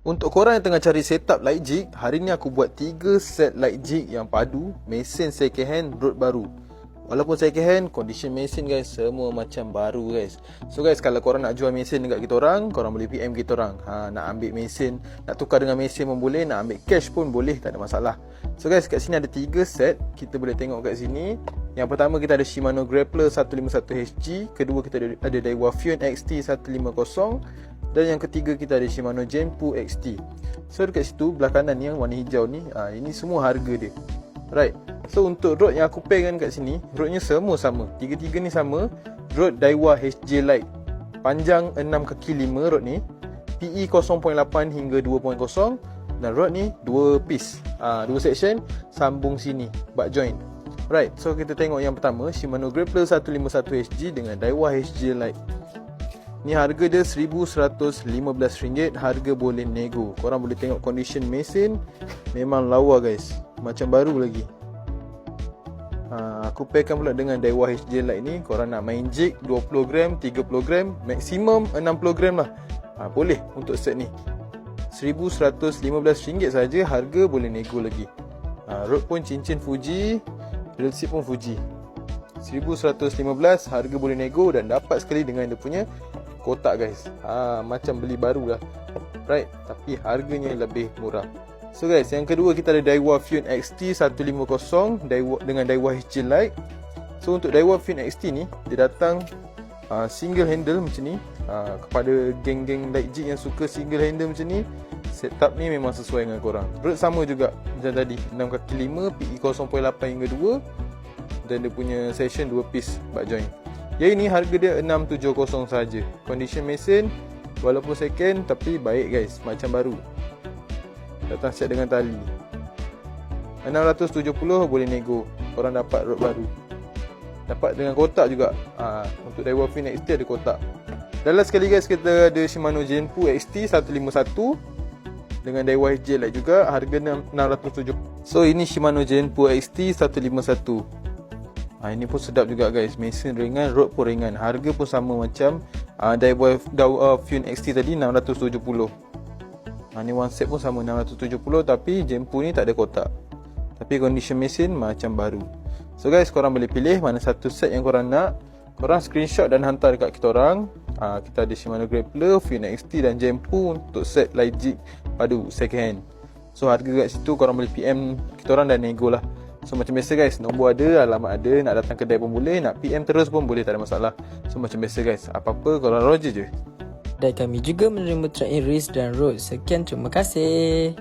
Untuk korang yang tengah cari setup light jig, hari ni aku buat 3 set light jig yang padu, mesin second hand, road baru. Walaupun second hand, condition mesin guys, semua macam baru guys. So guys, kalau korang nak jual mesin dekat kita orang, korang boleh PM kita orang. Ha, nak ambil mesin, nak tukar dengan mesin pun boleh, nak ambil cash pun boleh, tak ada masalah. So guys, kat sini ada 3 set, kita boleh tengok kat sini. Yang pertama kita ada Shimano Grappler 151HG, kedua kita ada, ada Daiwa Fusion XT 150 dan yang ketiga kita ada Shimano Genpu XT So dekat situ belah kanan ni yang warna hijau ni ha, Ini semua harga dia. Right. So untuk rod yang aku pairkan kat sini Rodnya semua sama. Tiga-tiga ni sama. Rod Daiwa HJ Lite. Panjang 6 kaki 5 rod ni. PE 0.8 hingga 2.0 Dan rod ni 2 piece. Ha, 2 section Sambung sini Butt joint Right. So kita tengok yang pertama Shimano Grappler 151HG Dengan Daiwa HJ Lite Ni harga dia RM1,115 Harga boleh nego. Korang boleh tengok condition mesin Memang lawa guys. Macam baru lagi. Ha, Aku pairkan pula dengan Daiwa HJ Lite ni. Korang nak main jig 20 gram, 30 gram Maksimum 60 gram lah. Ha, Boleh untuk set ni. RM1,115 saja Harga boleh nego lagi. Ha, Rod pun cincin Fuji seat pun Fuji. 1115 harga boleh nego dan dapat sekali dengan dia punya kotak guys. Ha, Macam beli baru lah. Right? Tapi harganya lebih murah. So guys Yang kedua kita ada Daiwa Fusion XT 150 Daiwa, Dengan Daiwa HG Lite. So untuk Daiwa Fusion XT ni Dia datang uh, Single handle macam ni. Uh, Kepada geng-geng light jig yang suka single handle macam ni Setup ni memang sesuai dengan korang. Rod sama juga Macam tadi 6 kaki 5 PE 0.8 hingga 2 Dan dia punya session 2 piece butt joint yang ini harga dia 670 saja. Condition mesin walaupun second tapi baik guys, macam baru. Datang set dengan tali. 670 boleh nego. Korang dapat rod baru. Dapat dengan kotak juga. Ha, untuk Daiwa Fin XT ada kotak. Dan last sekali guys kita ada Shimano Genpu XT 151 dengan Daiwa HJ Lite juga harga 670. So ini Shimano Genpu XT 151. Ha, ini pun sedap juga guys. Mesin ringan, rod pun ringan. Harga pun sama macam uh, Daiwa uh, Fusion XT tadi 670 ha, Ni one set pun sama 670 Tapi jempu ni tak ada kotak. Tapi condition mesin macam baru. So guys korang boleh pilih Mana satu set yang korang nak. Korang screenshot dan hantar dekat kita orang. Ha, Kita ada Shimano Grappler, Fusion XT dan jempu Untuk set light jig padu second hand. So harga kat situ korang boleh PM kita orang dan nego lah So macam biasa guys, nombor ada, alamat ada, nak datang kedai pun boleh, nak PM terus pun boleh, tak ada masalah. So macam biasa guys, apa-apa korang roger je. Dan kami juga menerima track in race dan road. Sekian, terima kasih.